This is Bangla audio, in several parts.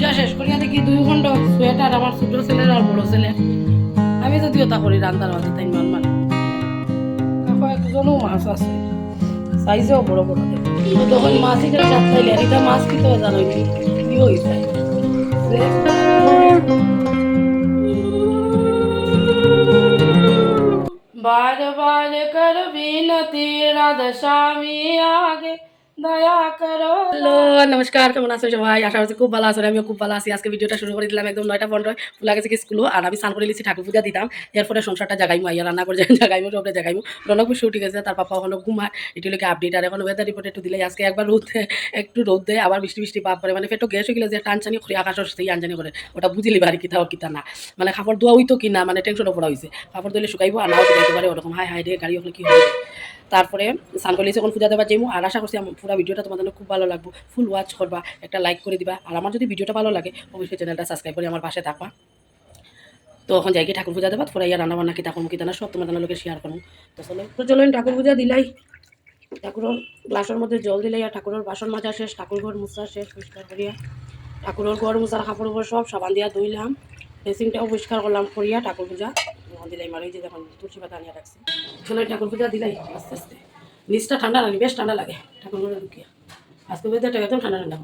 পূজা শেষ করিয়া দেখি দুই খণ্ড সোয়েটার আমার ছোট ছেলের আর বড় ছেলের আমি যদিও তা করি রান্তার বাজি তাই মান মানে কাকু একজনও মাছ আছে সাইজেও বড় বড় দেখে। কিন্তু তখন মাছ এখানে সাত পাইলে এটা মাছ কি তো জানো কি হয়েছে बार बार कर विनती राधा स्वामी आगे হ্যালো, নমস্কার, কেমন আছো সবাই? আশা করছি খুব ভালো আছো আমিও খুব ভালো আছি। আজকে ভিডিওটা শুরু করে দিলাম একদম নয়টা পনেরো। ফুলা গেছে স্কুলও, আর আমি স্নান করে লিছি ঠাকুর পূজা দিতাম। এরপরে সংসারটা জাগাইমু, আইয়া রান্না করে জাগাইমু, সবটা জাগাইমু। রনক বসে উঠে গেছে, তার পাপা ওখানে ঘুমার এটি লোকে আপডেট আর এখন ওয়েদার রিপোর্ট একটু দিলে আজকে একবার রোদ, একটু রোদ দেয় আবার বৃষ্টি বৃষ্টি পাপ করে মানে পেটো গ্যাস হয়ে গেলে যে টানচানি করে, আকাশের সেই আনজানি করে। ওটা বুঝিলি বাড়ি কিতা ও কিতা না। মানে কাপড় ধোয়া হইতো কি মানে টেনশনও পড়া হয়েছে কাপড় ধুলে শুকাইবো, আর শুকাইতে পারে, ওরকম। হাই হাই রে, গাড়ি ওখানে কি হবে? তারপরে সানকলি যখন পূজা দেওয়া যাইমু আর আশা করছি পুরো ভিডিওটা তোমাদের খুব ভালো লাগবে। ফুল ওয়াচ করবা, একটা লাইক করে দিবা। আর আমার যদি ভিডিওটা ভালো লাগে, অবশ্যই চ্যানেলটা সাবস্ক্রাইব করে আমার পাশে থাকবা। তো এখন যাই ঠাকুর পূজা দেবা পরে ইয়া রান্না বান্না কি, ঠাকুর মুখি না সব তোমাদের লোকে শেয়ার করুন। তো চলো তো চলো ঠাকুর পূজা দিলাই। ঠাকুরের গ্লাসের মধ্যে জল দিলাই আর ঠাকুরের বাসন মাজা শেষ, ঠাকুর ঘর মুছা শেষ, পরিষ্কার করিয়া। ঠাকুরের ঘর মুছার কাপড় সব সাবান দিয়া ধুইলাম। ড্রেসিংটাও পরিষ্কার করলাম, করিয়া ঠাকুর পূজা। দিলাই, মারি যে দেখুন, তুলসী পাতা আনিয়া রাখছি। চলো ঠাকুর পূজা দিলাই, আস্তে আস্তে। নিচটা ঠান্ডা লাগে বেশ ঠান্ডা লাগে, ঠাকুর ঢুকিয়া। আজকে একদম ঠান্ডা ঠান্ডা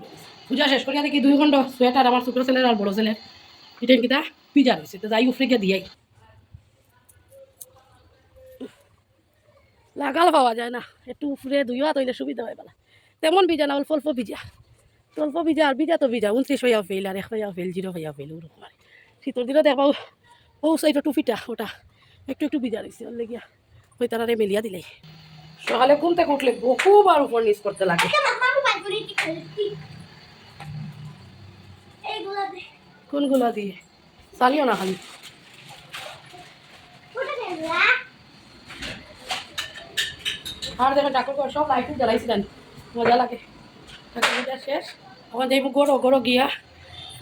পূজা শেষ করিয়া দেখি দুই ঘণ্টা সোয়েটার আমার ছোটো ছেলের আর বড় ছেলের। কিতা? পিজা রয়েছে, তো যাই উফরে গিয়ে দিয়াই। লাগাল পাওয়া যায় না, একটু উফরে দুইয়া তৈলে সুবিধা হয় বেলা তেমন ভিজা না, অল্প অল্প ভিজা অল্প ভিজা আর ভিজা তো ভিজা উনত্রিশ হইয়া ফেল আর এক হইয়া ফেল জিরো হইয়া ফেল ওরকম আর শীতর দিনে দেখবাও ও সাইডটা টুপিটা ওটা। একটু একটু ভিজা রয়েছে ওর লেগিয়া। ওই তারা মেলিয়া দিলাই সকালে ঘুম থেকে উঠলে বহুবার উপর নিচ করতে লাগে। কোনগুলা দিয়ে? চালিও না খালি। আর দেখেন ঠাকুর ঘর সব লাইট জ্বালাইছিলেন মজা লাগে। ঠাকুর শেষ। এখন যাইব গড়ো গড়ো গিয়া।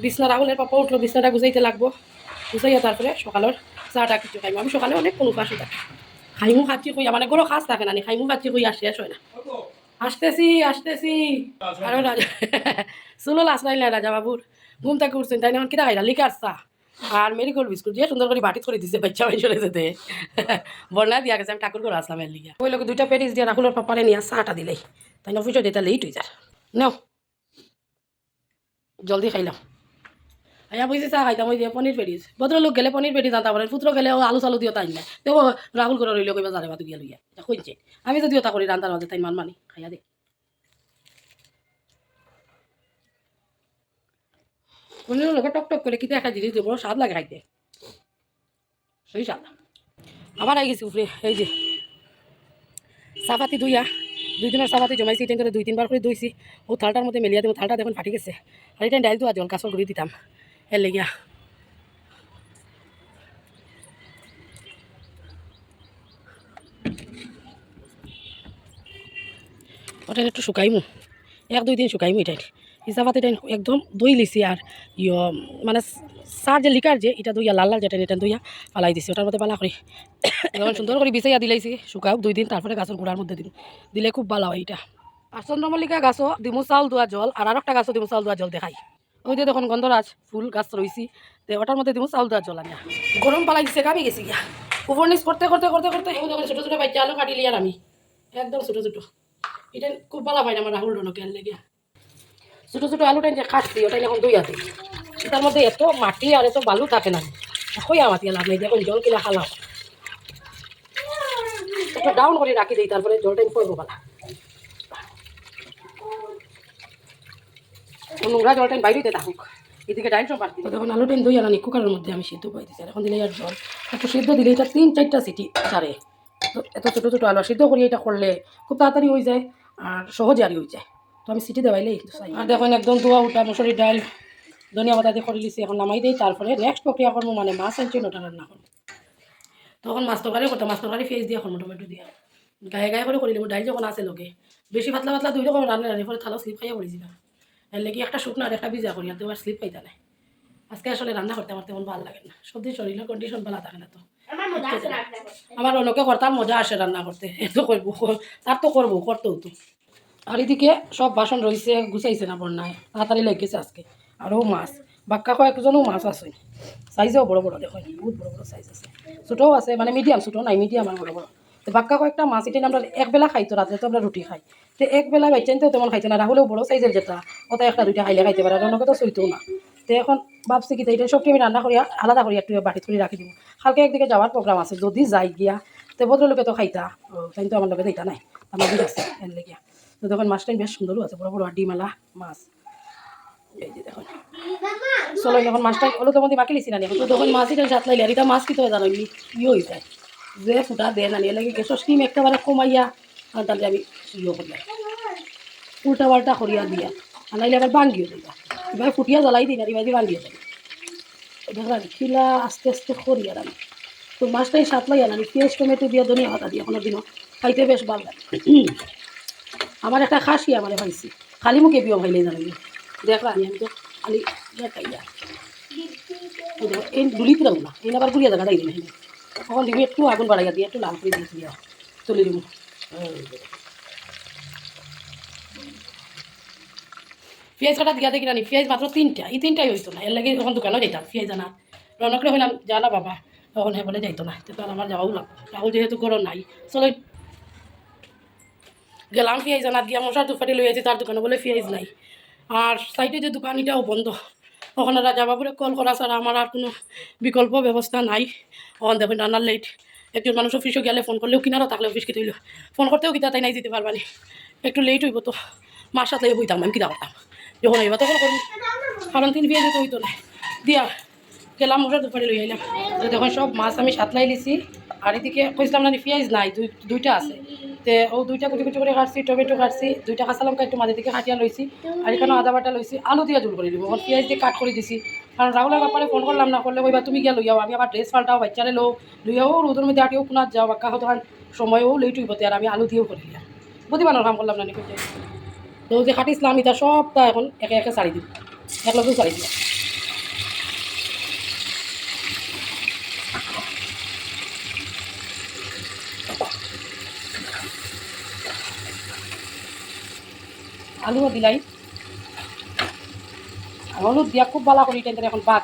বিছনা রাহুলের পাপা উঠল বিছনাটা গুজাইতে লাগবো। গুছাইয়া তারপরে সকালের চাটা কিছু খাইমু। আমি সকালে অনেক কোনো উপাসী থাকি খাইমু খাচ্ছি কইয়া মানে গরো খাস থাকে না খাইমু খাচ্ছি কইয়া শেষ হয় না। আসতেছি আসতেছি। আরও রাজা শুনো লাস নাইলে রাজা বাবুর ঘুম থেকে উঠছেন তাই না কিনা খাইলা লিকার চা আর মেরিগোল্ড বিস্কুট দিয়ে সুন্দর করে বাটি করে দিছে, বাচ্চা বাই চলে যেতে বর্ণা দিয়া গেছে, আমি ঠাকুর করে আসলাম এর লিগা ওই লোক দুইটা পেটিস দিয়ে রাহুলের পাপারে নিয়ে চাটা দিলেই তাই না অফিসে দিতে লেট হয়ে যার নাও। জলদি খাইলাম আয়া বুঝছি চা খাইতাম ওই যে পনির পেটিস ভদ্রলোক গেলে পনির পেটিস আনতে পারেন পুত্র গেলে আলু চালু দিও তাই না তো রাহুল করে রইল কইবা যারে বাতু গিয়া লইয়া খুঁজছে আমি যদিও তা করি রান্তার মাঝে তাই মান মানি, খাইয়া দে। পনির লোকে টক টক করে কিতে একটা জিনিস দিয়ে বড় স্বাদ লাগে খাইতে। সেই স্বাদ। আবার আই গেছি উপরে এই যে। চাপাতি দুইয়া দুই দিনের চাপাতি জমাইছি এটা করে দুই তিনবার করে ধুইছি ও থালটার মধ্যে মেলিয়া দেবো থালটা দেখুন ফাটি গেছে। আর এটা ডাইল তো জল কাঁচল করে দিতাম এর লেগিয়া ওটা একটু শুকাইমু। এক, দুই দিন শুকাইমু এটাই। হিসাবাত এটা একদম দই লিছি আর ইয় মানে সার যে লিকার যে, এটা দইয়া, লাল লাল যেটা এটা দইয়া পালাই দিছি। ওটার মধ্যে পালা করি। এখন সুন্দর করে বিছাইয়া দিলাইছি। শুকাও দুই দিন, তারপরে গাছের গুঁড়ার মধ্যে দিন দিলে খুব ভালো হয় এটা আর চন্দ্রমল্লিকা গাছও দিমু চাউল দোয়া জল, আর আর একটা গাছও দিমু চাউল দোয়া জল দেখাই। ওই যে দেখুন গন্ধরাজ, ফুল গাছ রয়েছি তো ওটার মধ্যে দিমু চাউল দোয়া জল গরম পালাই দিছে কামি গেছি গিয়া। উপর নিচ করতে করতে করতে করতে ছোটো ছোটো বাচ্চা আলু কাটি লিয়ার আমি। একদম ছোটো ছোটো। এটা খুব ভালো পাই না আমার রাহুল রনকে লেগে ছোটো ছোটো আলুটা যে কাটছি ওটা এখন দুই। হাতে তার মধ্যে এত মাটি আর এত বালু থাকে না। হইয়া মাতি লাভ নেই, দেখুন জল কিনা খালাম ডাউন করে রাখি দিই, তারপরে জলটা পড়ব পালা। নোংরা জলটা বাইরেতে থাকুক এদিকে ডাইল সব বাড়তি তখন আলু টেন দই আনি কুকারের মধ্যে আমি সিদ্ধ করে দিচ্ছি এখন দিলে আর জল। একটু সিদ্ধ দিলে এটা তিন চারটা সিটি তো এত ছোটো ছোটো আলু সিদ্ধ করি এটা করলে খুব তাড়াতাড়ি হয়ে যায় আর সহজে আর হয়ে যায়। তো আমি সিটি দেওয়াইলেই আর দেখুন, একদম দোয়া উঠা মশুরি ডাল ধনিয়া পাতা দিয়ে করে লিছি এখন নামাই দিই, তারপরে নেক্সট প্রক্রিয়া করব মানে মাছ আনছি ওটা রান্না করব। তখন মাছ তরকারি করতাম মাছ তরকারি ফেস দিয়ে করব টমেটো দিয়ে। গায়ে গায়ে করে করিলে ডাইল যখন আছে লোকে। বেশি পাতলা পাতলা দুই রকম রান্না রান্না করে থালা স্লিপ খাইয়া পড়েছিলাম এর লেগে একটা শুকনো আর একটা ভিজা করি আর তোমার স্লিপ পাইতা নাই। আজকে আসলে রান্না করতে আমার তেমন ভালো লাগে না। সবজি শরীরের কন্ডিশন ভালো থাকে না তো। আমার অনেকে করতাম মজা আসে রান্না করতে। এত করব তার তো করব করতেও তো। আর এদিকে সব বাসন রয়েছে গুছাইছে না বন্যায়। তাড়াতাড়ি লেগেছে আজকে। আরও মাছ। বাক্কা কয়েকজনও মাছ আছে। সাইজও বড় বড় দেখুন বহুত বড় বড় সাইজ আছে। ছোটও আছে মানে মিডিয়াম ছোটো নাই মিডিয়াম আর বড় বড়। বাক্কা কয়েকটা মাছ এটা আমরা একবেলা খাইতো রাত্রে তো আমরা রুটি খাই। তো একবেলা বাইচাইতেও তেমন খাইতো না রাহুলেও বড় সাইজের যেটা ওটা একটা দুইটা খাইলে খাইতে পারে আর অন্যকে তো চইতেও না। তো এখন ভাবছি কি এটা সবটি আমি রান্না করি আলাদা করি একটু বাটিত করে রাখি দিব কালকে একদিকে যাওয়ার প্রোগ্রাম আছে যদি যাই গিয়া তো ভদ্রলোকে তো খাইতা ও, তাই তো আমার লোকে দিতা নাই আমার দিক আছে এর লেগিয়া তো তখন মাছটাই বেশ সুন্দরও আছে বড় বড় ডিমালা মাছ। এই যে চলো এখন মাছটা হলো তোমার মাকি লিছি না এখন তো তখন মাছ এটা সাত লাইলে আর এটা মাছ কি তো জানো ই হয়ে যায়। যে ফুটা দেয় না নিয়ে লাগে গ্যাসের স্টিম একেবারে কমাইয়া আর তাহলে আমি ইয়ে করলাম উল্টা পাল্টা করিয়া দিয়া আর নাইলে আবার ভাঙ্গিও দিবা। এবার ফুটিয়া জ্বালাই দিই না এবার দিয়ে ভাঙ্গিয়ে দেবে দেখলাম খিলা আস্তে আস্তে করিয়া আমি তো মাছটাই সাত লাইয়া না পেঁয়াজ টমেটো দিয়া ধনিয়া পাতা দিয়া কোনো দিনও খাইতে বেশ ভালো লাগে। আমার একটা খাসি আমার পাইছি খালি মুখে বিয়ে ভাইলে জানি দেখলাম আমি তো খালি দেখাই এই দেখো, এই না এই আবার গুড়িয়া জায়গা দিই না তখন দিবি, একটু আগুন বাড়াইয়া দিয়ে, একটু লাল করে দিয়ে দিয়া। চলে দিব। পেঁয়াজ কাটা দিয়া দেখি রানি পেঁয়াজ মাত্র তিনটা, এই তিনটাই হইতো না। এর লাগে তখন দোকানেও যেতাম পেঁয়াজ আনা। রনকরে হইলাম জানা বাবা। তখন হ্যাঁ বলে, যাইতো না। তো আমার যাওয়াও লাগতো রাহুল যেহেতু গরম নাই। চলো, গেলাম পেঁয়াজ আনাত গিয়া মশার দুপাটি লই আছি তার দোকানে বলে পেঁয়াজ নাই। আর সাইডে যে দোকান এটাও বন্ধ। ওখানে রাজা বাবুরে কল করা ছাড়া আমার আর কোনো বিকল্প ব্যবস্থা নাই। ওখান দেখুন রান্নার লেট একজন মানুষ অফিসে গেলে ফোন করলেও কিনারও থাকলে অফিস হইল ফোন করতেও কিতা তাই নাই যেতে পারবানি একটু লেট হইব তো। মার সাথে বইতাম আমি কিতা করতাম? যখন হইবা তখন করব কারণ তিন বিয়ে যেতে হইতো না। দিয়া, গেলাম ওটা দুপারে লই আইলাম। তো তখন সব মাছ আমি সাতলাই লিছি আর এদিকে কইছিলাম না, পেঁয়াজ নাই, দুই দুইটা আছে। তে ও দুইটা কুচি কুচি করে কাটছি, টমেটো কাটছি, দুইটা কাঁচা লঙ্কা একটু মাঝে দিকে কাটিয়া লইছি, আর এখানে আদা বাটা লইছি, আলু দিয়ে জোল করে দিব। এখন পেঁয়াজ দিয়ে কাট করে দিছি। কারণ রাহুলের ব্যাপারে ফোন করলাম না, করলে কইবা, তুমি গিয়া লইয়াও আমি আবার ড্রেস পাল্টাও বাচ্চারে লো লইয়াও রোদের মধ্যে আটিও কোনার যাও, বাক্কা হতো কারণ সময়ও লেট হইব আর আমি আলু দিয়েও করি বুঝিবানোর কাম করলাম না নি কইতে তো যে কাটিছিলাম এটা সবটা এখন একে একে সারি দিব। এক লগেও সারি দিব। আলুও দিলাই হলুদ দিয়া খুব ভালো করি টেনতে এখন বাদ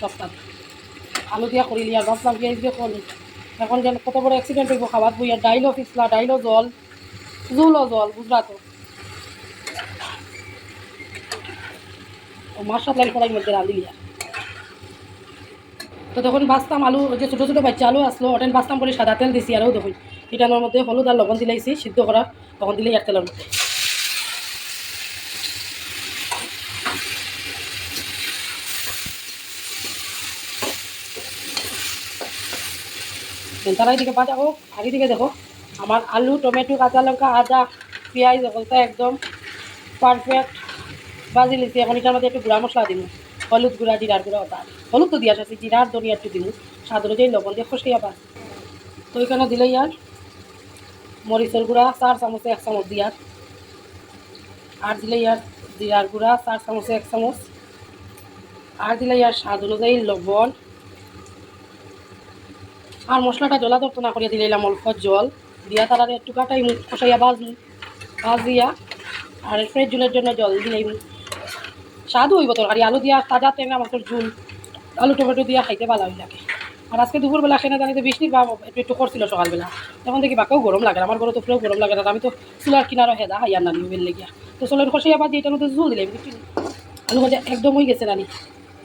সপ্তাহ আলু দিয়া করিলি আর ভাবলাম পেঁয়াজ দিয়ে এখন যেন কত বড় অ্যাক্সিডেন্ট হইব, খাবার বই আর ডাইলও পিছলা ডাইলও জল, জুলও জল বুঝলা তো মার সাথে কড়াই মধ্যে আর। তো তখন বাঁচতাম আলু যে ছোটো ছোটো বাচ্চা আলু আসলো, ওটেন বাঁচতাম করে সাদা তেল দিছি, আরও দেখুন। এটানোর মধ্যে হলুদ আর লবণ দিলাইছি, সিদ্ধ করা তখন দিলে এক তেলের মধ্যে। তারা এদিকে বাটা হোক আর এদিকে দেখো। আমার আলু, টমেটো, কাঁচা লঙ্কা, আদা, পেঁয়াজ ওগুলোটা একদম পারফেক্ট বাজি লিছি এখন এটার মধ্যে একটু গুঁড়া মশলা দিব। হলুদ গুঁড়া, জিরার গুঁড়া ওটা হলুদ তো দিয়া আছে জিরার ধনিয়া একটু দিব। স্বাদ অনুযায়ী লবণ দিয়ে খসিয়া পাস তো এখানে দিলে ইয়ার মরিচের গুঁড়া, চার চামচে, এক চামচ দিয়ার আর দিলে ইয়ার জিরার গুঁড়া, চার চামচে, এক চামচ। আর দিলে ইয়ার স্বাদ অনুযায়ী লবণ। আর মশলাটা জলা ধরতো না করিয়া দিলাম অল্প জল। দিয়া তারা একটু কাটাই কষাইয়া ভাজি ভাজিয়া আর ফ্রেশ জুলের জন্য জল দিলাই স্বাদও হইব তরকারি, আলু দিয়া তাজা টেঙা মাছের ঝুল। আলু টমেটো দিয়া খাইতে ভালো লাগে। আর আজকে দুপুরবেলা খেয়ে জানি তো বৃষ্টির বা একটু একটু করছিল সকালবেলা। তখন দেখি বাকেও গরম লাগে আমার ঘরে তো পুরো গরম লাগে না আমি তো চুলার কিনারও হেদা হাইয়ার নানি বেল লেগিয়া। তো চলের কষাইয়া ভাজি, এটার মধ্যে দিলাই বুঝছি আলু ভাজা একদম হয়ে গেছে রানি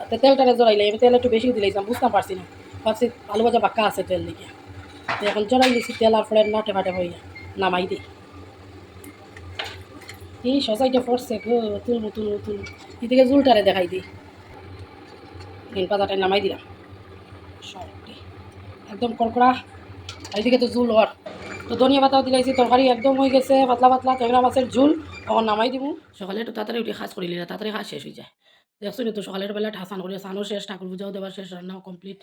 তো তেলটারে জড়াইলে আমি তেল একটু বেশি দিলাইছিলাম, বুঝতাম পারছি না। ভাবছি আলু ভাজা বাক্কা আছে তেল তো এখন জড়াই দিয়েছি তেল আর ফলে নাটে ফাটে হইয়া নামাই দিই এই সসাইটা পড়ছে গো, তুল তুল তুল এদিকে জুলটারে দেখাই দিই নিন পাতাটা নামাই দিলাম। সবটি একদম কড়কড়া। এদিকে তো জুল হওয়ার তো ধনিয়া পাতাও দিলাইছি তরকারি একদম হয়ে গেছে, পাতলা পাতলা ট্যাংরা মাছের ঝুল তখন নামাই দিব সকালে একটু তাড়াতাড়ি উঠে খাস করিলি তাড়াতাড়ি খাস শেষ হয়ে যায়। দেখছ তো সকালের বেলা ঠাসান করে স্নানও শেষ ঠাকুর পূজাও দেওয়ার শেষ রান্নাও কমপ্লিট।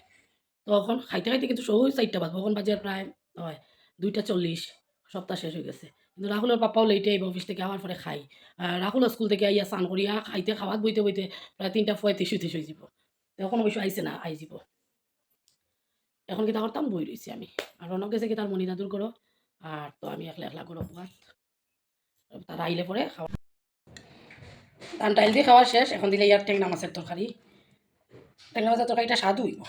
তখন খাইতে খাইতে কিন্তু সৌ চারটা বাজবো এখন বাজে প্রায় হয়, দুইটা চল্লিশ, সপ্তাহ শেষ হয়ে গেছে। কিন্তু রাহুলের পাপাও লেটে আইব অফিস থেকে আওয়ার পরে খাই রাহুল স্কুল থেকে আইয়া স্নান করিয়া খাইতে খাওয়াত বইতে বইতে প্রায় তিনটা পঁয়ত্রিশ উইত্রিশ হয়ে যাব তখন অবশ্য আইসে না, আই যাব এখন কিতা করতাম বই রয়েছি আমি? আর রনক গেছে কি তার মনিনাদুর করো? আর তো আমি একলা একলা করো পুয়াত তারা আইলে পরে খাওয়া। ধান টাইল দিয়ে খাওয়া শেষ, এখন দিলে ইয়ার টেংনা মাছের তরকারি। টেংনা মাছের তরকারিটা স্বাদ হইব।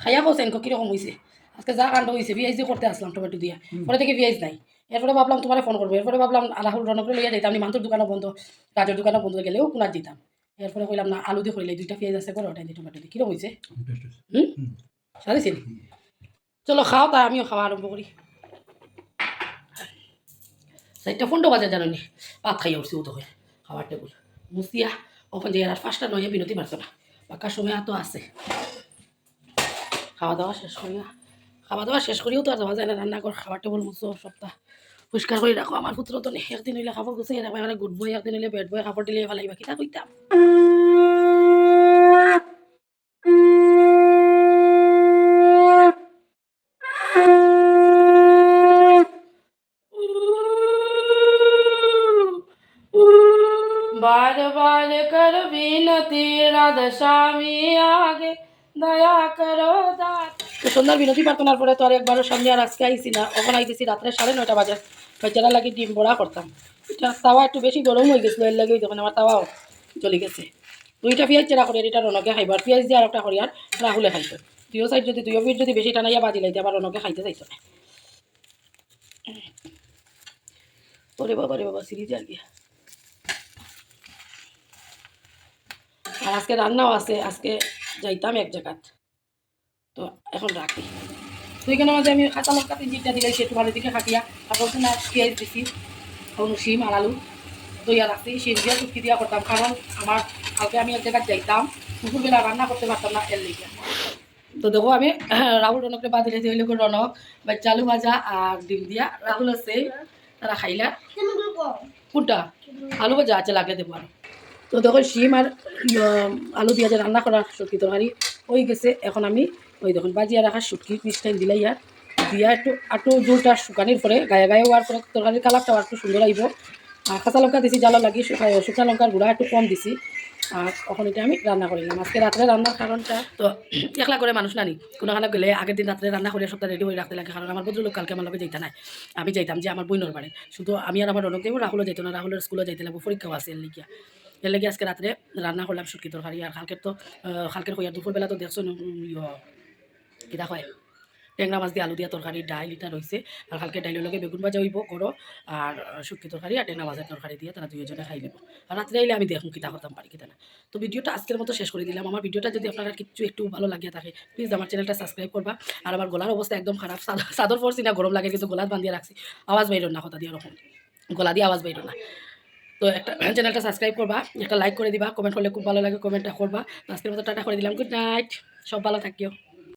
খাইয়া কৌছেন কীরকম হয়েছে আজকে যা কাণ্ড হয়েছে ভিআইজি করতে আসলাম টমেটো দিয়া। পরে থেকে ভিআইজ নাই। এরপরে ভাবলাম তোমার ফোন করব। এরপরে ভাবলাম রাহুল রনকরে লইয়া যাইতাম। আমি মান্তুর দোকানও বন্ধ কাজের দোকানও বন্ধ গেলেও কোনার দিতাম। এরপরে কইলাম না আলু দিয়ে করিলে দুইটা পেঁয়াজ আছে করে ওটাই দিয়ে টমেটো দিয়ে কীরকম হয়েছে হুম? সারিছিল চলো খাও তা আমিও খাওয়া আরম্ভ করি। চারটা পনেরো বাজে জানো নি ভাত খাইয়া উঠছি উতো হয়ে খাওয়ার টেবুল। মুসিয়া ওখান যে আর পাঁচটা নয় বিনতি পারছ না। বাক্কার সময় তো আছে। খাওয়া দাওয়া শেষ করিয়া খাওয়া দাওয়া শেষ করিও তো আর যাওয়া যায় না রান্না কর খাবার টেবুল মুছো সপ্তাহ পরিষ্কার করে রাখো আমার পুত্র তো নেই একদিন হইলে কাপড় গুছিয়ে রাখবা এখানে গুড বই একদিন হইলে বেড বই কাপড় দিলে ফেলাইবা কিতা কইতাম बार बार कर বিনতি রাধা স্বামী আগে দয়া করো তো সন্ধ্যার বিনতি প্রার্থনার পরে তো আর একবারও সামনে আর আজকে আইসি না। ওখানে আইতেছি রাত্রে সাড়ে নয়টা বাজে। বাচ্চারা লাগি ডিম বড়া করতাম। এটা তাওয়া একটু বেশি গরম হয়ে গেছিল, এর লাগে তখন আমার তাওয়াও চলে গেছে। দুইটা পেঁয়াজ চেরা করি এটা রনকে খাইব আর পেঁয়াজ দিয়ে আর একটা করি, আর রাহুলে খাইতো। দুইও সাইড যদি দুইও পিঠ যদি বেশি টানাইয়া বাজি লাইতে, আবার রনকে খাইতে চাইতো না। ওরে বাবা রে বাবা সিরিজ আর গিয়া। আর আজকে রান্নাও আছে, আজকে যাইতাম এক জায়গাত। তো এখন রাখি। তো এখানে মাঝে আমি খাতা লঙ্কা তিন চিটটা দিলাই সে তোমার দিকে খাটিয়া তারপর না পেঁয়াজ দিছি এখন শিম আর আলু। দইয়া রাখছি শিম দিয়া চুটকি দিয়া করতাম কারণ আমার কালকে আমি এক জায়গায় যাইতাম দুপুরবেলা রান্না করতে পারতাম না এর লেগে তো দেখো আমি রাহুল রনককে বাদ দিলে হইলে রনক বাচ্চা আলু ভাজা আর ডিম দিয়া। রাহুল আছে তারা খাইলা। কোনটা? আলু ভাজা আছে লাগলে দেবো আর তো দেখো, শিম আর আলু দিয়া যে রান্না করা শুটকি তরকারি হয়ে গেছে। এখন আমি ওই দেখুন, বাজিয়া রাখা শুটকি পিসটাই দিলাই আর। দিয়া একটু একটু জোরটা শুকানির পরে, গায়ে গায়ে হওয়ার পরে তরকারির কালারটাও একটু সুন্দর আইব আর কাঁচা লঙ্কা দিছি জ্বালা লাগি শুকা- শুকনা লঙ্কার গুঁড়া একটু কম দিছি। আর তখন এটা আমি রান্না করিলাম আজকে রাত্রে রান্নার কারণটা, তো একলা করে মানুষ নানি কোনোখানে গেলে আগের দিন রাত্রে রান্না করে সপ্তাহ রেডি হয়ে রাখতে লাগে, কারণ আমার ভদ্রলোক কালকে আমার লগে যাইতে নাই। আমি যাইতাম যে আমার বইনর বাড়ি। শুধু আমি আর আমার রনক দেবো রাহুলও যাইতো না, রাহুলের স্কুলে যাইতে লাগবো, পরীক্ষাও আছে লিখিয়া এর আজকে রাত্রে রান্না করলাম শুটকি তরকারি আর কালকের তো কালকের হইয়া দুপুরবেলা তো দেখছ কিতা হয় টেংরা মাছ দিয়ে আলু দিয়া তরকারি, ডাইল এটা রয়েছে আর কালকে ডাইলের লগে বেগুন ভাজা হইব, করো। আর শুটকি তরকারি আর টেংরা মাছের তরকারি দিয়ে তারা দুইজনে খাই নেব আর রাত্রে আইলে আমি দেখুন কিতা করতাম পারি কিতা না। তো ভিডিওটা আজকের মতো শেষ করে দিলাম। আমার ভিডিওটা যদি আপনারা কিছু একটু ভালো লাগিয়ে থাকে প্লিজ আমার চ্যানেলটা সাবস্ক্রাইব করবা। আর আমার গলার অবস্থা একদম খারাপ। চাদর পরছি না, গরম লাগে, কিন্তু গলাত বান্ধিয়ে রাখছি। আওয়াজ বাইর না, কথা দিয়ে ওরকম গলা দিয়ে আওয়াজ বাইর না। তো একটা চ্যানেলটা সাবস্ক্রাইব করবা, একটা লাইক করে দিবা কমেন্ট করলে খুব ভালো লাগে কমেন্টটা করবা। আজকের মতো টাটা করে দিলাম গুড নাইট সব ভালো থাকিও।